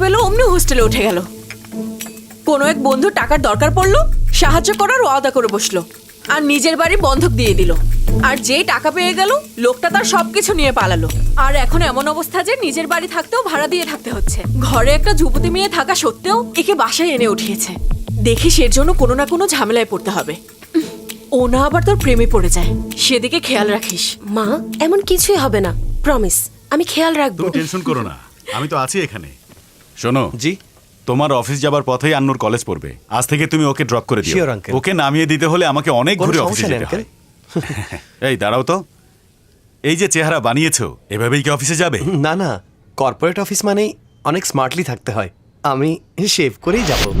পেল অমনি হোস্টেলে উঠে গেল। কোনো এক বন্ধু টাকার দরকার পড়ল সাহায্য করার ওয়াদা করে বসল। আর নিজের বাড়ি বন্ধক দিয়ে দিল। আর যেই টাকা পেয়ে গেল লোকটা তার সবকিছু নিয়ে পালালো। আর এখন এমন অবস্থা যে নিজের বাড়ি থাকতেও ভাড়া দিয়ে থাকতে হচ্ছে। ঘরে একটা যুবতী মেয়ে থাকা সত্ত্বেও একে বাসায় এনে উঠিয়েছে। দেখিস এর জন্য কোনো না কোনো ঝামেলায় পড়তে হবে। ও না আবার তোর প্রেমে পড়ে যায়। সেদিকে খেয়াল রাখিস। মা এমন কিছুই হবে না। প্রমিস আমি খেয়াল রাখব। টেনশন করো না। আমি তো আছি এখানে। শোনো জি। তোমার অফিস যাবার পথেই আন্নুর কলেজ পড়বে। আজ থেকে তুমি ওকে ড্রপ করে দিও। Sure, uncle. ওকে নামিয়ে দিতে হলে আমাকে অনেক কোনো ঘুরে সমস্যা অফিসে নেই, যেতে হবে হয়। এই দাঁড়াও তো। এই যে চেহারা বানিয়েছো এভাবেই কি অফিসে যাবে? না না কর্পোরেট অফিস মানেই অনেক স্মার্টলি থাকতে হয়। আমি শেভ করেই যাব।